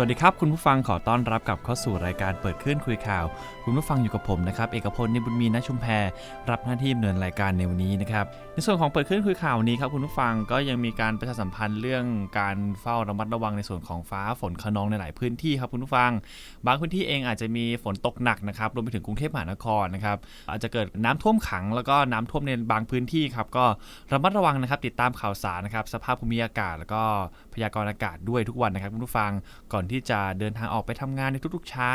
วัสดีครับ คุณผู้ฟังขอต้อนรับกลับเข้าสู่รายการเปิดคลื่นคุยข่าว คุณผู้ฟังอยู่กับผมนะครับ เอกพลนิบุญมีนชุมแพรรับหน้าที่ดำเนินรายการในวันนี้นะครับ ในส่วนของเปิดคลื่นคุยข่าวนี้ครับคุณผู้ฟังก็ยังมีการประชาสัมพันธ์เรื่องการเฝ้าระมัดระวังในส่วนของฟ้าฝนคะนองในหลายพื้นที่ครับคุณผู้ฟัง บางพื้นที่เองอาจจะมีฝนตกหนักนะครับรวมไปถึงกรุงเทพมหานครนะครับอาจจะเกิดน้ำท่วมขัง แล้วก็น้ำท่วมในบางพื้นที่ครับก็ระมัดระวังนะครับติดตามข่าวสารนะครับสภาพภูมิอากาศ แล้วก็พยากรณ์อากาศด้วยทุกวันนะครับคุณผู้ฟังก่อนที่จะเดินทางออกไปทำงานในทุกๆเช้า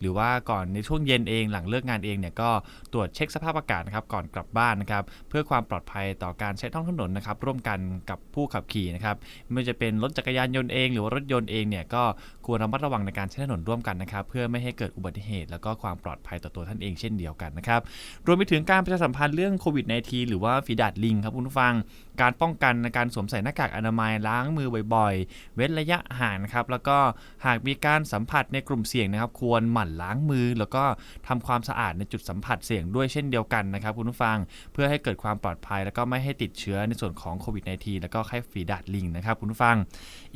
หรือว่าก่อนในช่วงเย็นเองหลังเลิกงานเองเนี่ยก็ตรวจเช็คสภาพอากาศนะครับก่อนกลับบ้านนะครับเพื่อความปลอดภัยต่อการใช้ท้องถนนนะครับร่วมกันกับผู้ขับขี่นะครับไม่ว่าจะเป็นรถจักรยานยนต์เองหรือว่ารถยนต์เองเนี่ยก็ควรระมัดระวังในการใช้ถนนร่วมกันนะครับเพื่อไม่ให้เกิดอุบัติเหตุ แล้วก็ความปลอดภัยต่อตัวท่านเองเช่นเดียวกันนะครับรวมไปถึงการประชาสัมพันธ์เรื่องโควิด -19 หรือว่าฝีดาดลิงครับคุณผู้ฟัง การป้องกันในการสวมใส่หน้ากากอนามัยล้างมือบ่อยๆ เว้นระยะห่างครับ แล้วก็หากมีการสัมผัสในกลุ่มเสี่ยงนะครับ ควรหมั่นล้างมือ แล้วก็ทำความสะอาดในจุดสัมผัสเสี่ยงด้วยเช่นเดียวกันนะครับคุณผู้ฟังเพื่อให้เกิดความปลอดภัย แล้วก็ไม่ให้ติดเชื้อในส่วนของโควิด -19 แล้วก็ไข้ฝีดาดลิงนะครับคุณผู้ฟัง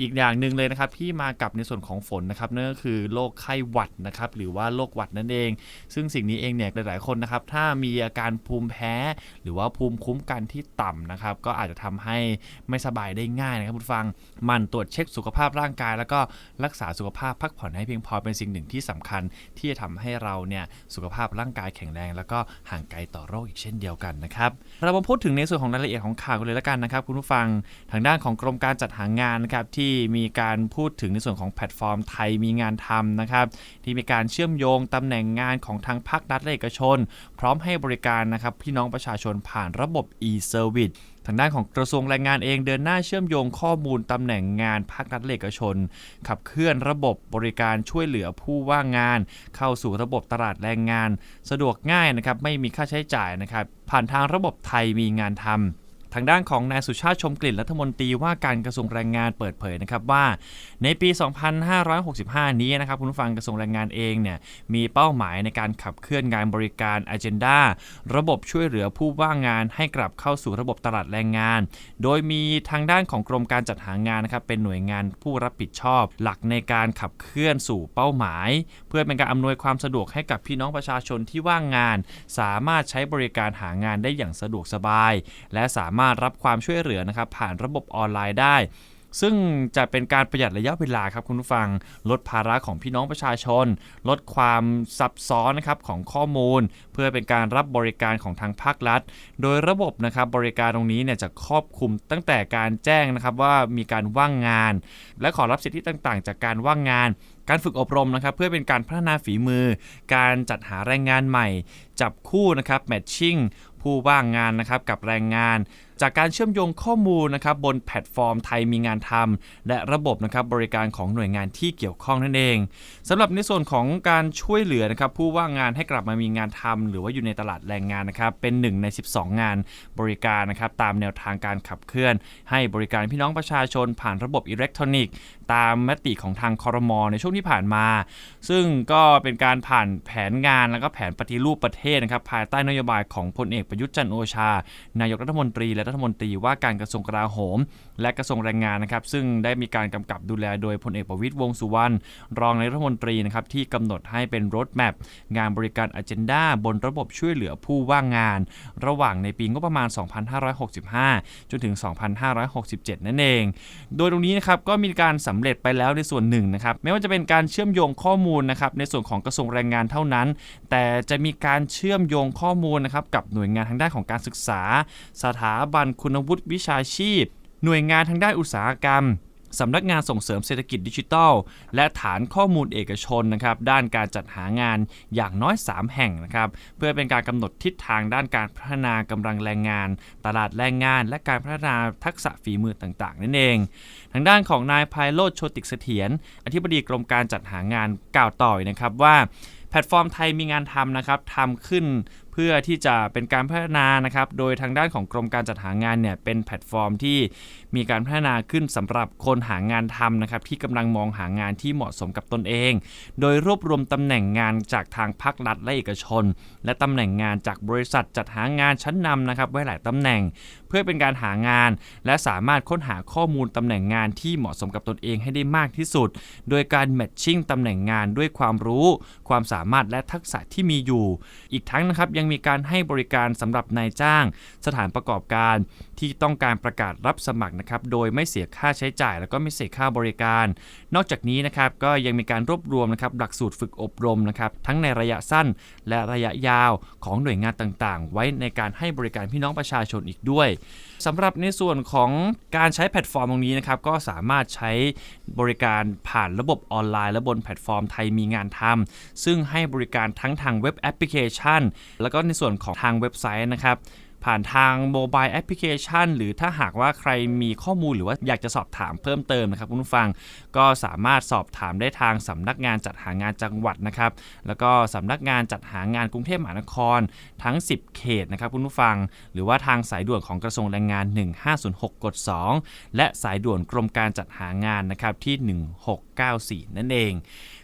อีกอย่างหนึ่งเลยนะครับที่มากับในส่วนของฝนนะครับนั่นก็คือโรคไข้หวัดนะครับหรือว่าโรคหวัดนั่นเอง ซึ่งสิ่งนี้เองเนี่ยหลาย ๆคนนะครับถ้ามีอาการภูมิแพ้ หรือว่าภูมิคุ้มกันที่ต่ำนะครับก็อาจจะทำให้ไม่สบายได้ง่ายนะครับคุณฟัง มันตรวจเช็คสุขภาพร่างกาย แล้วก็รักษาสุขภาพพักผ่อนให้เพียงพอเป็นสิ่งหนึ่งที่สำคัญ ที่จะทำให้เราเนี่ยสุขภาพร่างกายแข็งแรง แล้วก็ห่างไกลต่อโรคอีกเช่นเดียวกันนะครับเรามาพูดถึงในส่วนของรายละเอียดของข่าวกันเลยละกันนะครับคุณผู้ฟังทางด้านของกรมการจัดหางานนะครับที่มีการพูดถึงในส่วนของแพลตฟอร์มไทยมีงานทำนะครับที่มีการเชื่อมโยงตำแหน่งงานของทางภาครัฐและเอกชน พร้อมให้บริการนะครับพี่น้องประชาชนผ่านระบบ e-service ทางด้านของกระทรวงแรงงานเองเดินหน้าเชื่อมโยงข้อมูลตำแหน่งงานภาครัฐและเอกชน ขับเคลื่อนระบบบริการช่วยเหลือผู้ว่างงาน เข้าสู่ระบบตลาดแรงงาน สะดวกง่ายนะครับไม่มีค่าใช้จ่ายนะครับผ่านทางระบบไทยมีงานทำ ทางด้านของนายสุชาติชมกลิ่นรัฐมนตรีว่าการกระทรวงแรงงานเปิดเผยนะครับว่า ในปี 2565 นี้นะครับคุณผู้ฟังกระทรวงแรงงานเองเนี่ยมีเป้าหมายในการขับเคลื่อนงานบริการ Agenda ระบบช่วยเหลือผู้ว่างงานให้กลับเข้าสู่ระบบตลาดแรงงาน โดยมีทางด้านของกรมการจัดหางานนะครับเป็นหน่วยงานผู้รับผิดชอบ หลักในการขับเคลื่อนสู่เป้าหมาย เพื่อเป็นการอำนวยความสะดวกให้กับพี่น้องประชาชนที่ว่างงาน สามารถใช้บริการหางานได้อย่างสะดวกสบาย และสามารถมารับความช่วยเหลือนะครับผ่านระบบออนไลน์ได้ ซึ่งจะเป็นการประหยัดระยะเวลาครับคุณผู้ฟัง ลดภาระของพี่น้องประชาชน ลดความซับซ้อนนะครับของข้อมูล เพื่อเป็นการรับบริการของทางภาครัฐ โดยระบบนะครับบริการตรงนี้เนี่ยจะครอบคลุมตั้งแต่การแจ้งนะครับว่ามีการว่างงาน และขอรับสิทธิต่างๆ จากการว่างงานการฝึกอบรมนะครับเพื่อเป็นการพัฒนาฝีมือ การจัดหาแรงงานใหม่ จับคู่นะครับแมทชิ่งผู้ว่างงานนะครับกับแรงงาน จากการเชื่อมโยงข้อมูลนะครับบนแพลตฟอร์มไทยมีงานทำและระบบนะครับบริการของหน่วยงานที่เกี่ยวข้องนั่นเองสำหรับในส่วนของการช่วยเหลือนะครับผู้ว่างงานให้กลับมามีงานทำหรือว่าอยู่ในตลาดแรงงานนะครับเป็นหนึ่งใน 12 งานบริการนะครับตามแนวทางการขับเคลื่อน ให้บริการพี่น้องประชาชนผ่านระบบอิเล็กทรอนิกส์ ตามมติของทางคอรมอในช่วงที่ผ่านมา ซึ่งก็เป็นการผ่านแผนงานแล้วก็แผนปฏิรูปประเทศนะครับภายใต้นโยบายของพลเอกประยุทธ์จันโอชา นายกรัฐมนตรีและรัฐมนตรีว่าการกระทรวงกลาโหม และกระทรวงแรงงานนะครับ ซึ่งได้มีการกำกับดูแลโดยพลเอกประวิตยวงสุวรรณรองนายรัฐมนตรีนะครับที่กำหนดให้เป็นรถแมพงานบริการ Agenda บนระบบช่วยเหลือผู้ว่างงาน ระหว่างในปีงบประมาณ 2565 จนถึง 2567 นั่นเอง โดยตรงนี้นะครับก็มีการสำเร็จไปแล้วในส่วนหนึ่งนะครับไม่ว่าจะเป็นการเชื่อมโยงข้อมูลนะครับในส่วนของกระทรวงแรงงานเท่านั้น แต่จะมีการเชื่อมโยงข้อมูลนะครับกับหน่วยงานทางด้านของการศึกษา สถาบันคุณวุฒิวิชาชีพ หน่วยงานทางด้านอุตสาหกรรมสำนักงานส่งเสริมเศรษฐกิจดิจิทัล และฐานข้อมูลเอกชนนะครับด้านการจัดหางานอย่างน้อย 3 แห่งนะครับเพื่อเป็นการกำหนดทิศทางด้านการพัฒนากำลังแรงงาน ตลาดแรงงาน และการพัฒนาทักษะฝีมือต่างๆ นั่นเอง ทางด้านของนายไพโรธโชติกเสถียรอธิบดีกรมการจัดหางานกล่าวต่อยนะครับว่าแพลตฟอร์มไทยมีงานทำนะครับทำขึ้นเพื่อที่จะเป็นการพัฒนานะครับ โดยทางด้านของกรมการจัดหางานเนี่ยเป็นแพลตฟอร์มที่มีการพัฒนาขึ้นสำหรับคนหางานทำนะครับที่กำลังมองหางานที่เหมาะสมกับตนเอง โดยรวบรวมตำแหน่งงานจากทางภาครัฐและเอกชน และตำแหน่งงานจากบริษัทจัดหางานชั้นนำนะครับไว้หลายตำแหน่ง เพื่อเป็นการหางาน และสามารถค้นหาข้อมูลตำแหน่งงานที่เหมาะสมกับตนเองให้ได้มากที่สุด โดยการแมทชิ่งตำแหน่งงานด้วยความรู้ ความสามารถและทักษะที่มีอยู่ อีกทั้งนะครับยังมีการให้บริการสำหรับนายจ้าง สถานประกอบการที่ต้องการประกาศรับสมัครนะครับโดยไม่เสียค่าใช้จ่าย แล้วก็ไม่เสียค่าบริการ นอกจากนี้นะครับก็ยังมีการรวบรวมนะครับหลักสูตรฝึกอบรมนะครับทั้งในระยะสั้นและระยะยาวของหน่วยงานต่างๆ ไว้ในการให้บริการพี่น้องประชาชนอีกด้วยสำหรับในส่วนของการใช้แพลตฟอร์มตรงนี้นะครับก็สามารถใช้บริการผ่านระบบออนไลน์ และบนแพลตฟอร์มไทยมีงานทำซึ่งให้บริการทั้งทางเว็บแอปพลิเคชันแล้วก็ในส่วนของทางเว็บไซต์นะครับผ่านทางโมบายแอปพลิเคชันหรือถ้าหากว่าใครมีข้อมูลหรือว่าอยากจะสอบถามเพิ่มเติมนะครับคุณผู้ฟัง ก็สามารถสอบถามได้ทางสำนักงานจัดหางานจังหวัดนะครับ แล้วก็สำนักงานจัดหางานกรุงเทพมหานคร ทั้ง 10 เขตนะครับคุณผู้ฟัง หรือว่าทางสายด่วนของกระทรวงแรงงาน 1506กด2และสายด่วนกรมการจัดหางานนะครับที่ 1694 นั่นเอง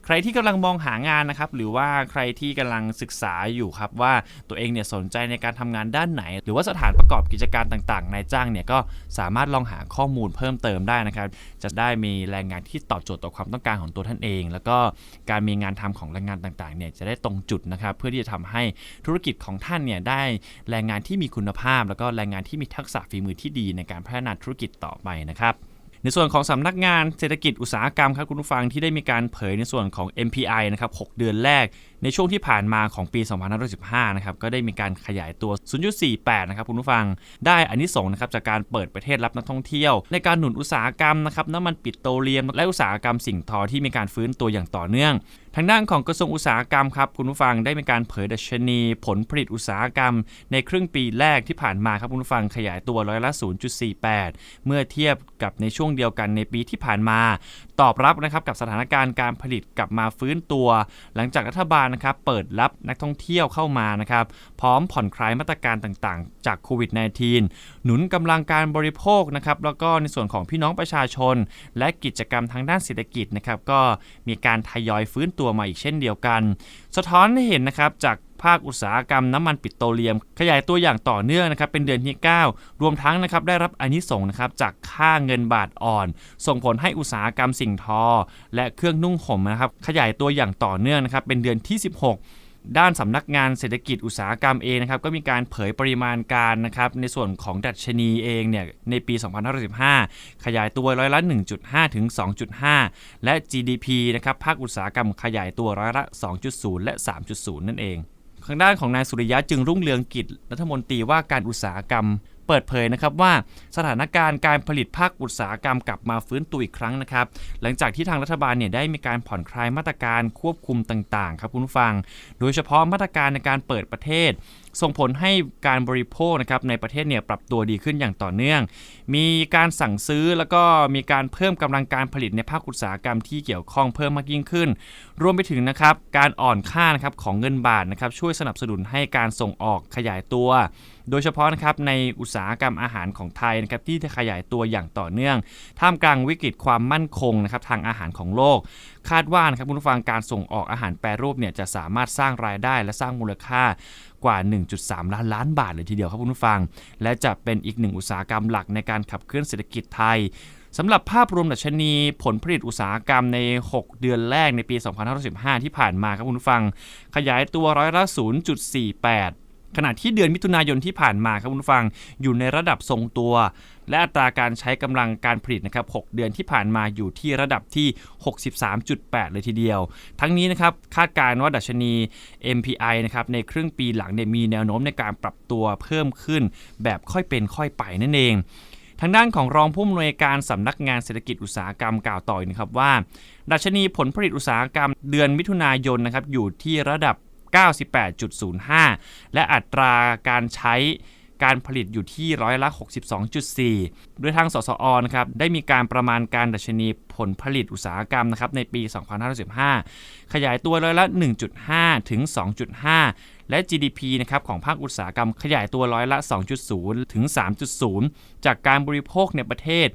ใครที่กำลังมองหางานนะครับหรือว่าใครที่กำลังศึกษาอยู่ครับว่าตัวเองเนี่ยสนใจในการทำงานด้านไหน หรือว่าสถานประกอบกิจการต่างๆนายจ้างเนี่ยก็สามารถลองหาข้อมูลเพิ่มเติมได้นะครับ จะได้มีแรงงานที่ตอบโจทย์ต่อความต้องการของตัวท่านเอง แล้วก็การมีงานทำของแรงงานต่างๆเนี่ยจะได้ตรงจุดนะครับเพื่อที่จะทำให้ธุรกิจของท่านเนี่ยได้แรงงานที่มีคุณภาพ แล้วก็แรงงานที่มีทักษะฝีมือที่ดีในการพัฒนาธุรกิจต่อไปนะครับ ในส่วนของสำนักงานเศรษฐกิจอุตสาหกรรมครับคุณผู้ฟังที่ได้มีการเผยในส่วนของ MPI นะครับ 6 เดือนแรก ในช่วงที่ผ่านมาของปี 2515 นะครับ ก็ได้มีการขยายตัว 0.48 นะครับคุณผู้ฟัง ได้อันนี้ส่งนะครับจากการเปิดประเทศรับนักท่องเที่ยว ในการหนุนอุตสาหกรรมนะครับน้ำมันปิโตรเลียม และอุตสาหกรรมสิ่งทอที่มีการฟื้นตัวอย่างต่อเนื่องทางด้านของกระทรวงอุตสาหกรรมครับคุณผู้ฟังได้มีการเผยดัชนี ผลผลิตอุตสาหกรรม ในครึ่งปีแรกที่ผ่านมาครับคุณผู้ฟังขยายตัวร้อยละ 0.48 เมื่อเทียบกับในช่วงเดียวกันในปีที่ผ่านมาตอบรับนะครับกับสถานการณ์การผลิตกลับมาฟื้นตัว หลังจากรัฐบาลนะครับเปิดรับนักท่องเที่ยวเข้ามานะครับพร้อมผ่อนคลายมาตรการต่างๆ จากโควิด -19 หนุนกำลังการบริโภคนะครับแล้วก็ในส่วนของพี่น้องประชาชน และกิจกรรมทางด้านเศรษฐกิจนะครับก็มีการทยอยฟื้นตัวมาอีกเช่นเดียวกัน สะท้อนให้เห็นนะครับจาก ภาคอุตสาหกรรมน้ำมันปิโตรเลียม ขยายตัวอย่างต่อเนื่องนะครับเป็นเดือนที่ 9 รวมทั้งนะครับได้รับอานิสงส์นะครับจากค่าเงินบาทอ่อน ส่งผลให้อุตสาหกรรมสิ่งทอ และเครื่องนุ่งห่มนะครับขยายตัวอย่างต่อเนื่องนะครับเป็นเดือนที่ 16ด้านสำนักงานเศรษฐกิจอุตสาหกรรมเองนะครับก็มีการเผยปริมาณการนะครับในส่วนของดัชนีเองเนี่ยในปี 2515ขยายตัวร้อยละ 1.5 ถึง 2.5 และ GDP นะครับภาคอุตสาหกรรมขยายตัวร้อยละ 2.0 และ 3.0 นั่นเอง ทางด้านของนายสุริยะจึงรุ่งเรืองกิจรัฐมนตรีว่าการอุตสาหกรรม เปิดเผยนะครับว่าสถานการณ์การผลิตภาคอุตสาหกรรมกลับมาฟื้นตัวอีกครั้งนะครับ หลังจากที่ทางรัฐบาลเนี่ยได้มีการผ่อนคลายมาตรการควบคุมต่างๆ ครับคุณผู้ฟัง โดยเฉพาะมาตรการในการเปิดประเทศ ส่งผลให้การบริโภคนะครับในประเทศเนี่ยปรับตัวดีขึ้นอย่างต่อเนื่อง มีการสั่งซื้อแล้วก็มีการเพิ่มกำลังการผลิตในภาคอุตสาหกรรมที่เกี่ยวข้องเพิ่มมากยิ่งขึ้น รวมไปถึงนะครับการอ่อนค่านะครับของเงินบาทนะครับช่วยสนับสนุนให้การส่งออกขยายตัว โดยเฉพาะนะครับในอุตสาหกรรมอาหารของไทยนะครับที่ขยายตัวอย่างต่อเนื่อง ท่ามกลางวิกฤตความมั่นคงนะครับทางอาหารของโลก คาดว่านะครับคุณผู้ฟังการส่งออกอาหารแปรรูปเนี่ยจะสามารถสร้างรายได้และสร้างมูลค่า กว่า 1.3 ล้านล้านบาทเลยทีเดียวครับคุณผู้ฟัง และจะเป็นอีกหนึ่งอุตสาหกรรมหลักในการขับเคลื่อนเศรษฐกิจไทยสำหรับภาพรวมดัชนีผลผลิตอุตสาหกรรมใน 6 เดือนแรกในปี 2515 ที่ผ่านมาครับคุณผู้ฟัง ขยายตัวร้อยละ 0.48 ขณะที่เดือนมิถุนายนที่ผ่านมาครับคุณผู้ฟังอยู่ในระดับทรงตัว และอัตราการใช้กำลังการผลิตนะครับ6เดือนที่ผ่านมาอยู่ที่ระดับที่ 63.8 เลยทีเดียว ทั้งนี้นะครับคาดการณ์ว่าดัชนี MPI นะครับในครึ่งปีหลังเนี่ยมีแนวโน้มในการปรับตัวเพิ่มขึ้น แบบค่อยเป็นค่อยไปนั่นเองทางด้านของรองผู้อำนวยการสำนักงานเศรษฐกิจอุตสาหกรรมกล่าวต่ออีกนะครับว่า ดัชนีผลผลิตอุตสาหกรรมเดือนมิถุนายนนะครับอยู่ที่ระดับ 98.05 และอัตราการใช้การผลิตอยู่ที่ร้อยละ 62.4 โดยทางสสอนะครับได้มีการประมาณการดัชนี ผลผลิตอุตสาหกรรมนะครับในปี 2515 ขยายตัวร้อยละ 1.5 ถึง 2.5 และ GDP นะครับของภาคอุตสาหกรรมขยายตัวร้อยละ 2.0 ถึง 3.0 จากการบริโภคในประเทศ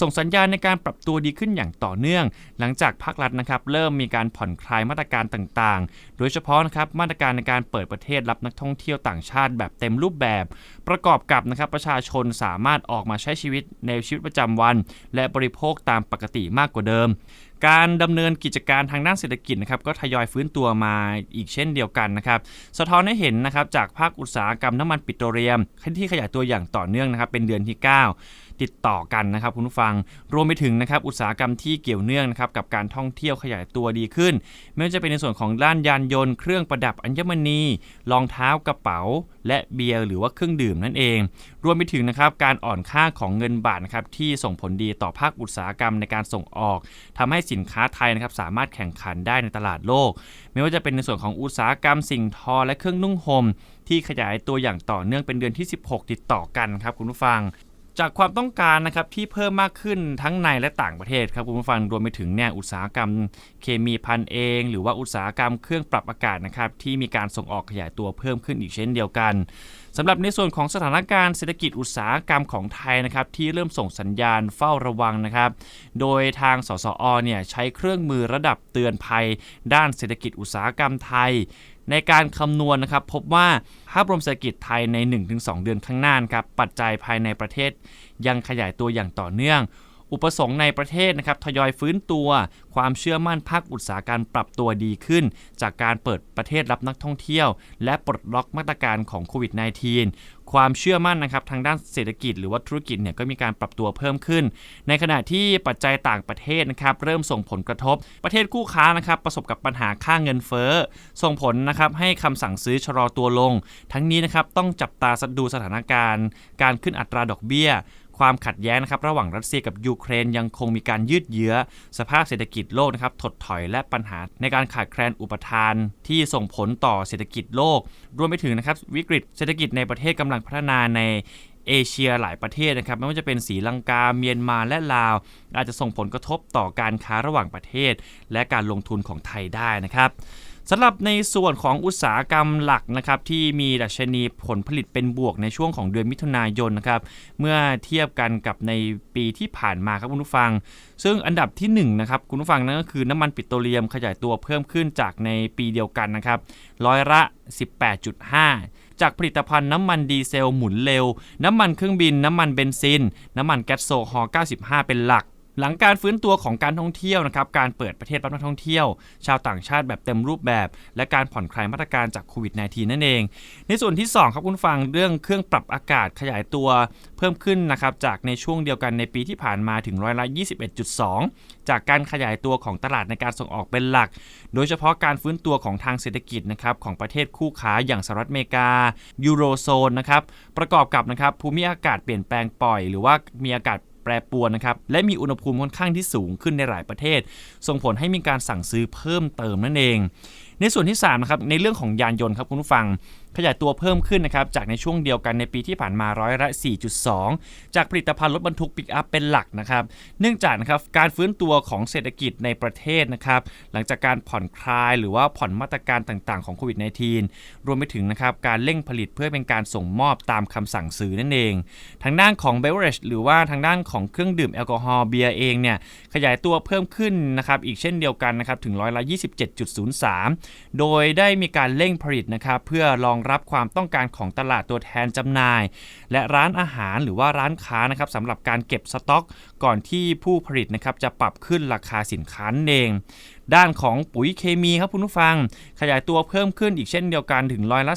ส่งสัญญาณในการปรับตัวดีขึ้นอย่างต่อเนื่อง หลังจากภาครัฐนะครับเริ่มมีการผ่อนคลายมาตรการต่างๆ โดยเฉพาะนะครับมาตรการในการเปิดประเทศรับนักท่องเที่ยวต่างชาติแบบเต็มรูปแบบ ประกอบกับนะครับประชาชนสามารถออกมาใช้ชีวิตในชีวิตประจำวัน และบริโภคตามปกติมากากกว่าเดิม การดำเนินกิจการทางด้านเศรษฐกิจนะครับก็ทยอยฟื้นตัวมาอีกเช่นเดียวกันนะครับ สะท้อนให้เห็นนะครับจากภาคอุตสาหกรรมน้ำมันปิโตรเลียมที่ขยายตัวอย่างต่อเนื่องนะครับเป็นเดือนที่ 9ติดต่อกันนะครับคุณผู้ฟัง รวมไปถึงนะครับอุตสาหกรรมที่เกี่ยวเนื่องนะครับกับการท่องเที่ยวขยายตัวดีขึ้น ไม่ว่าจะเป็นในส่วนของด้านยานยนต์เครื่องประดับอัญมณีรองเท้ากระเป๋า และเบียร์หรือว่าเครื่องดื่มนั่นเอง รวมไปถึงนะครับการอ่อนค่าของเงินบาทนะครับที่ส่งผลดีต่อภาคอุตสาหกรรมในการส่งออกทำให้สินค้าไทยนะครับสามารถแข่งขันได้ในตลาดโลก ไม่ว่าจะเป็นในส่วนของอุตสาหกรรมสิ่งทอและเครื่องนุ่งห่มที่ขยายตัวอย่างต่อเนื่องเป็นเดือนที่ 16 ติดต่อกันครับคุณผู้ฟัง จากความต้องการนะครับที่เพิ่มมากขึ้นทั้งในและต่างประเทศครับคุณผู้ฟังรวมไปถึงเนี่ยอุตสาหกรรมเคมีพันเอง หรือว่าอุตสาหกรรมเครื่องปรับอากาศนะครับที่มีการส่งออกขยายตัวเพิ่มขึ้นอีกเช่นเดียวกันสำหรับในส่วนของสถานการณ์เศรษฐกิจอุตสาหกรรมของไทยนะครับที่เริ่มส่งสัญญาณเฝ้าระวังนะครับ โดยทางสสอเนี่ยใช้เครื่องมือระดับเตือนภัย ด้านเศรษฐกิจอุตสาหกรรมไทย ในการคำนวณนะครับพบว่าภาพรวมเศรษฐกิจไทยใน 1-2 เดือนข้างหน้าครับปัจจัยภายในประเทศยังขยายตัวอย่างต่อเนื่อง อุปสงค์ในประเทศนะครับทยอยฟื้นตัว ความเชื่อมั่นภาคอุตสาหการปรับตัวดีขึ้น จากการเปิดประเทศรับนักท่องเที่ยว และปลดล็อกมาตรการของโควิด -19 ความเชื่อมั่นนะครับทางด้านเศรษฐกิจหรือว่าธุรกิจเนี่ยก็มีการปรับตัวเพิ่มขึ้น ในขณะที่ปัจจัยต่างประเทศนะครับเริ่มส่งผลกระทบ ประเทศคู่ค้านะครับประสบกับปัญหาค่าเงินเฟ้อ ส่งผลนะครับให้คำสั่งซื้อชะลอตัวลง ทั้งนี้นะครับต้องจับตาดูสถานการณ์ การขึ้นอัตราดอกเบี้ย ความขัดแย้งนะครับระหว่างรัสเซียกับยูเครนยังคงมีการยืดเยื้อ สภาพเศรษฐกิจโลกนะครับถดถอยและปัญหาในการขาดแคลนอุปทาน ที่ส่งผลต่อเศรษฐกิจโลก รวมไปถึงนะครับวิกฤตเศรษฐกิจในประเทศกำลังพัฒนาในเอเชียหลายประเทศนะครับไม่ว่าจะเป็นสีลังกาเมียนมาและลาว อาจจะส่งผลกระทบต่อการค้าระหว่างประเทศ และการลงทุนของไทยได้นะครับ สำหรับในส่วนของอุตสาหกรรมหลักนะครับที่มีดัชนีผลผลิตเป็นบวกในช่วงของเดือนมิถุนายนนะครับเมื่อเทียบกันกับในปีที่ผ่านมาครับคุณผู้ฟัง ซึ่งอันดับที่1นะครับคุณผู้ฟังนั่นก็คือน้ำมันปิโตรเลียมขยายตัวเพิ่มขึ้นจากในปีเดียวกันนะครับร้อยละ 18.5จากผลิตภัณฑ์น้ำมันดีเซลหมุนเร็ว น้ำมันเครื่องบิน น้ำมันเบนซิน น้ำมันแก๊สโซฮอล์95 เป็นหลัก หลังการฟื้นตัวของการท่องเที่ยวนะครับการเปิดประเทศรับนักท่องเที่ยว ชาวต่างชาติแบบเต็มรูปแบบ และการผ่อนคลายมาตรการจากโควิด -19 นั่นเอง ในส่วนที่ 2 ครับคุณฟังเรื่องเครื่องปรับอากาศขยายตัวเพิ่มขึ้นนะครับจากในช่วงเดียวกันในปีที่ผ่านมาถึงร้อยละ21.2 จากการขยายตัวของตลาดในการส่งออกเป็นหลัก โดยเฉพาะการฟื้นตัวของทางเศรษฐกิจนะครับของประเทศคู่ค้าอย่างสหรัฐอเมริกายูโรโซนนะครับประกอบกับนะครับภูมิอากาศเปลี่ยนแปลงปล่อย หรือว่ามีอากาศ แปรปรวนนะครับและมีอุณหภูมิค่อนข้างที่สูงขึ้นในหลายประเทศ ส่งผลให้มีการสั่งซื้อเพิ่มเติมนั่นเอง ในส่วนที่3นะครับในเรื่องของยานยนต์ครับคุณผู้ฟัง ขยายตัวเพิ่มขึ้นนะครับจากในช่วงเดียวกันในปีที่ผ่านมาร้อยละ 4.2 จากผลิตภัณฑ์รถบรรทุกปิกอัพเป็นหลักนะครับ เนื่องจากนะครับการฟื้นตัวของเศรษฐกิจในประเทศนะครับหลังจากการผ่อนคลายหรือว่าผ่อนมาตรการต่างๆของโควิด -19 รวมไปถึงนะครับการเร่งผลิตเพื่อเป็นการส่งมอบตามคำสั่งซื้อนั่นเอง ทางด้านของเบเวอร์เรจหรือว่าทางด้านของเครื่องดื่มแอลกอฮอล์เบียร์เองเนี่ยขยายตัวเพิ่มขึ้นนะครับอีกเช่นเดียวกันนะครับถึงร้อยละ 27.03 โดยได้มีการเร่งผลิตนะครับเพื่อรองรับความต้องการของตลาดตัวแทนจำหน่าย และร้านอาหารหรือว่าร้านค้านะครับสำหรับการเก็บสต็อก ก่อนที่ผู้ผลิตนะครับจะปรับขึ้นราคาสินค้านเองด้านของปุ๋ยเคมีครับคุณผู้ฟัง ขยายตัวเพิ่มขึ้นอีกเช่นเดียวกันถึงร้อยละ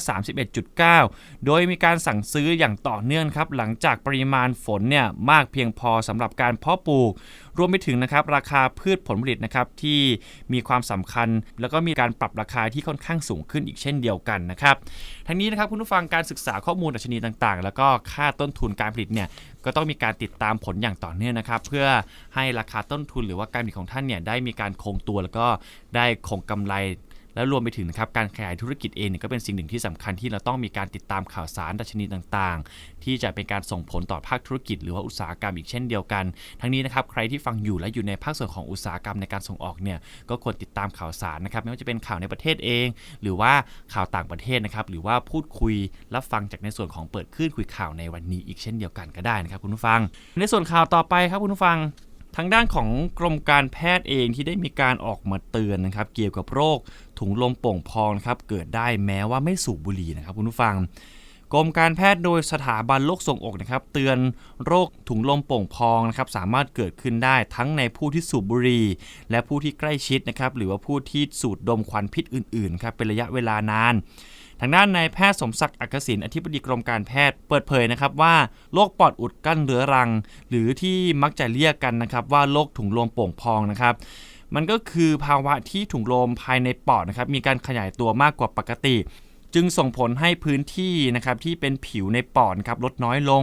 31.9 โดยมีการสั่งซื้ออย่างต่อเนื่องครับหลังจากปริมาณฝนเนี่ยมากเพียงพอสำหรับการเพาะปลูก รวมไปถึงนะครับราคาพืชผลผลิตนะครับที่มีความสำคัญ แล้วก็มีการปรับราคาที่ค่อนข้างสูงขึ้นอีกเช่นเดียวกันนะครับ ทั้งนี้นะครับคุณผู้ฟังการศึกษาข้อมูลดัชนีต่างๆ แล้วก็ค่าต้นทุนการผลิตเนี่ยก็ต้องมีการติดตามผลอย่างต่อเนื่องนะครับ เพื่อให้ราคาต้นทุนหรือว่าการผลิตของท่านเนี่ยได้มีการคงตัวแล้วก็ได้คงกำไร และรวมไปถึงนะครับการขยายธุรกิจเองเนี่ยก็เป็นสิ่งหนึ่งที่สำคัญที่เราต้องมีการติดตามข่าวสารดัชนีต่างๆ ที่จะเป็นการส่งผลต่อภาคธุรกิจ หรือว่าอุตสาหกรรมอีกเช่นเดียวกัน ทั้งนี้นะครับใครที่ฟังอยู่และอยู่ในภาคส่วนของอุตสาหกรรมในการส่งออกเนี่ยก็ควรติดตามข่าวสารนะครับไม่ว่าจะเป็นข่าวในประเทศเอง หรือว่าข่าวต่างประเทศนะครับหรือว่าพูดคุยรับฟังจากในส่วนของเปิดคลื่นคุยข่าวในวันนี้อีกเช่นเดียวกันก็ได้นะครับคุณผู้ฟัง ในส่วนข่าวต่อไปครับคุณผู้ฟัง ทางด้านของกรมการแพทย์เองที่ได้มีการออกมาเตือนนะครับ เกี่ยวกับโรคถุงลมโป่งพองครับเกิดได้แม้ว่าไม่สูบบุหรี่นะครับคุณผู้ฟังกรมการแพทย์โดยสถาบันโรคทรงอกนะครับ เตือนโรคถุงลมโป่งพองนะครับสามารถเกิดขึ้นได้ทั้งในผู้ที่สูบบุหรี่และผู้ที่ใกล้ชิดนะครับหรือว่าผู้ที่สูดดมควันพิษอื่นๆครับเป็นระยะเวลานาน ทางด้านนายแพทย์สมศักดิ์อักษินอธิบดีกรมการแพทย์เปิดเผยนะครับว่าโรคปอดอุดกั้นเรื้อรัง หรือที่มักจะเรียกกันนะครับว่าโรคถุงลมโป่งพองนะครับมันก็คือภาวะที่ถุงลมภายในปอดนะครับมีการขยายตัวมากกว่าปกติ จึงส่งผลให้พื้นที่นะครับที่เป็นผิวในปอดครับลดน้อยลง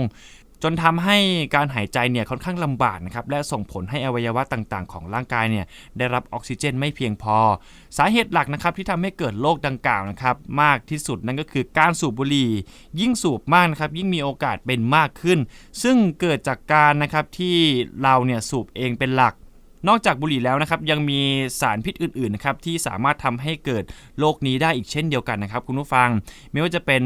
จนทำให้การหายใจเนี่ยค่อนข้างลำบากนะครับและส่งผลให้อวัยวะต่างๆ ของร่างกายเนี่ยได้รับออกซิเจนไม่เพียงพอ สาเหตุหลักนะครับที่ทำให้เกิดโรคดังกล่าวนะครับมากที่สุดนั่นก็คือการสูบบุหรี่ ยิ่งสูบมากนะครับยิ่งมีโอกาสเป็นมากขึ้น ซึ่งเกิดจากการนะครับที่เราเนี่ยสูบเองเป็นหลัก นอกจากบุหรี่แล้วนะครับยังมีสารพิษอื่นๆนะครับที่สามารถทำให้เกิดโรคนี้ได้อีกเช่นเดียวกันนะครับ คุณผู้ฟังไม่ว่าจะเป็น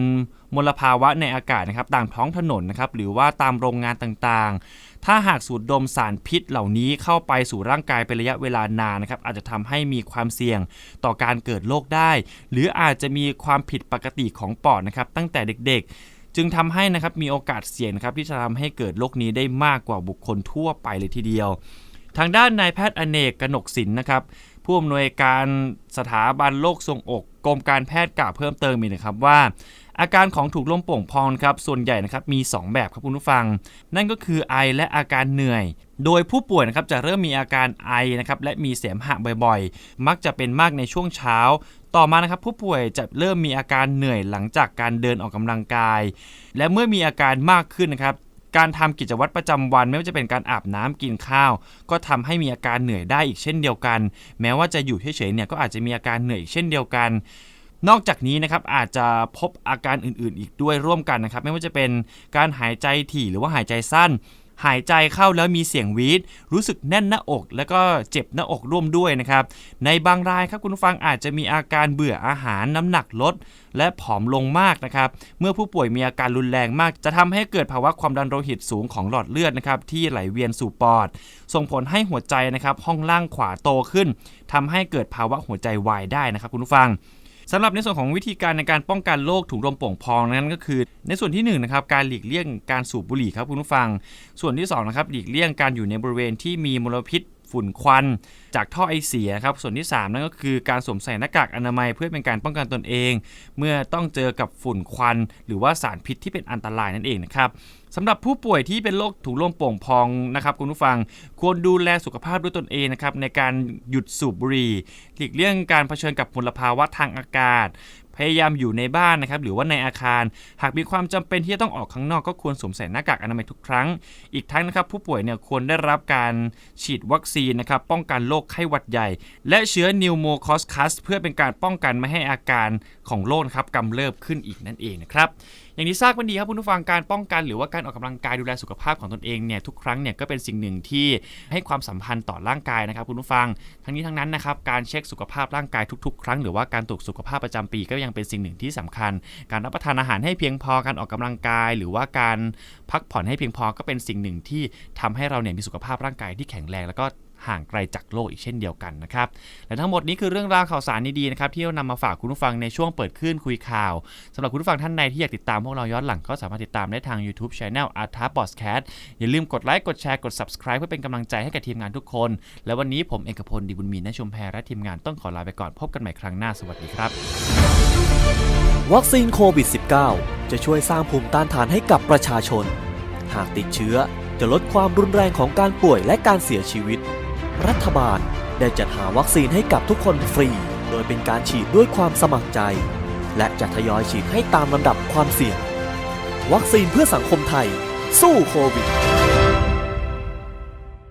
มลภาวะในอากาศนะครับตามท้องถนนนะครับหรือว่าตามโรงงานต่างๆ ถ้าหากสูดดมสารพิษเหล่านี้เข้าไปสู่ร่างกายเป็นระยะเวลานานนะครับอาจจะทำให้มีความเสี่ยงต่อการเกิดโรคได้ หรืออาจจะมีความผิดปกติของปอดนะครับตั้งแต่เด็กๆ จึงทำให้นะครับมีโอกาสเสี่ยงครับที่จะทำให้เกิดโรคนี้ได้มากกว่าบุคคลทั่วไปเลยทีเดียว ทางด้านนายแพทย์อเนกกนกศิลป์นะครับผู้อำนวยการสถาบันโรคทรงอกกรมการแพทย์กล่าวเพิ่มเติมอีกนะครับว่า อาการของถูกลมโป่งพองครับส่วนใหญ่นะครับมี 2 แบบครับคุณผู้ฟัง นั่นก็คือไอและอาการเหนื่อย โดยผู้ป่วยนะครับจะเริ่มมีอาการไอนะครับและมีเสมหะบ่อยๆ มักจะเป็นมากในช่วงเช้า ต่อมานะครับผู้ป่วยจะเริ่มมีอาการเหนื่อยหลังจากการเดินออกกำลังกาย และเมื่อมีอาการมากขึ้นนะครับ การทำกิจวัตรประจำวันไม่ว่าจะเป็นการอาบน้ำกินข้าว ก็ทำให้มีอาการเหนื่อยได้อีกเช่นเดียวกัน แม้ว่าจะอยู่เฉยๆเนี่ยก็อาจจะมีอาการเหนื่อยอีกเช่นเดียวกัน นอกจากนี้นะครับอาจจะพบอาการอื่นๆ อีกด้วยร่วมกันนะครับ ไม่ว่าจะเป็นการหายใจถี่หรือว่าหายใจสั้น หายใจเข้าแล้วมีเสียงวีดรู้สึกแน่นหน้าอก แล้วก็เจ็บหน้าอกร่วมด้วยนะครับ ในบางรายครับคุณผู้ฟังอาจจะมีอาการเบื่ออาหารน้ำหนักลด และผอมลงมากนะครับ เมื่อผู้ป่วยมีอาการรุนแรงมาก จะทำให้เกิดภาวะความดันโลหิตสูงของหลอดเลือดนะครับที่ไหลเวียนสู่ปอด ส่งผลให้หัวใจนะครับห้องล่างขวาโตขึ้นทำให้เกิดภาวะหัวใจวายได้นะครับคุณผู้ฟัง สำหรับในส่วนของวิธีการในการป้องกันโรคถุงลมโป่งพองนั้นก็คือ ในส่วนที่1นงนะครับการหลีกเลี่ยงการสูบบุหรี่ครับคุณผู้ฟัง ส่วนที่2นะครับหลีกเลี่ยงการอยู่ในบริเวณที่มีมลพิษฝุ่นควัน จากท่อไอเสียครับส่วนที่ 3 นั่นก็คือการสวมใส่หน้ากากอนามัยเพื่อเป็นการป้องกันตนเอง เมื่อต้องเจอกับฝุ่นควัน หรือว่าสารพิษที่เป็นอันตรายนั่นเองนะครับ สำหรับผู้ป่วยที่เป็นโรคถุงลมโป่งพองนะครับคุณผู้ฟัง ควรดูแลสุขภาพด้วยตนเองนะครับในการหยุดสูบบุหรี่หลีกเลี่ยงการเผชิญกับมลภาวะทางอากาศ พยายามอยู่ในบ้านนะครับหรือว่าในอาคาร หากมีความจำเป็นที่จะต้องออกข้างนอกก็ควรสวมใส่หน้ากากอนามัยทุกครั้ง อีกทั้งนะครับผู้ป่วยเนี่ยควรได้รับการฉีดวัคซีนนะครับป้องกันโรคไข้หวัดใหญ่ และเชื้อนิวโมคอสคัสเพื่อเป็นการป้องกันไม่ให้อาการของโรคนครับกำเริบขึ้นอีกนั่นเองนะครับ อย่างที่ทราบกันดีครับคุณผู้ฟังการป้องกัน หรือว่าการออกกำลังกายดูแลสุขภาพของตนเองเนี่ยทุกครั้งเนี่ยก็เป็นสิ่งหนึ่งที่ให้ความสัมพันธ์ต่อร่างกายนะครับคุณผู้ฟัง ทั้งนี้ทั้งนั้นนะครับการเช็คสุขภาพร่างกายทุกๆ ครั้งหรือว่าการตรวจสุขภาพประจำปีก็ยังเป็นสิ่งหนึ่งที่สำคัญ การรับประทานอาหารให้เพียงพอการออกกำลังกาย หรือว่าการพักผ่อนให้เพียงพอก็เป็นสิ่งหนึ่งที่ทำให้เราเนี่ยมีสุขภาพร่างกายที่แข็งแรงแล้วก็ ห่างไกลจากโลกอีกเช่นเดียวกันนะครับ และทั้งหมดนี้คือเรื่องราวข่าวสารดีๆนะครับที่เรานำมาฝากคุณผู้ฟังในช่วงเปิดคลื่นคุยข่าวสำหรับคุณผู้ฟังท่านใดที่อยากติดตามพวกเราย้อนหลังก็สามารถติดตามได้ทาง YouTube Channel a r t a p o d c a s t อย่าลืมกดไลค์กดแชร์กด Subscribe เพื่อเป็นกำลังใจให้กับทีมงานทุกคน และวันนี้ผมเอกพลดีบุญมีนชุมแพรและทีมงานต้องขอลาไปก่อนพบกันใหม่ครั้งหน้าสวัสดีครับ วัคซีนโควิด -19 จะช่วยสร้างภูมิต้านทานให้กับประชาชน หากติดเชื้อจะลดความรุนแรงของการป่วยและการเสียชีวิต รัฐบาลได้จัดหาวัคซีนให้กับทุกคนฟรี โดยเป็นการฉีดด้วยความสมัครใจ และจะทยอยฉีดให้ตามลำดับความเสี่ยง วัคซีนเพื่อสังคมไทย สู้โควิด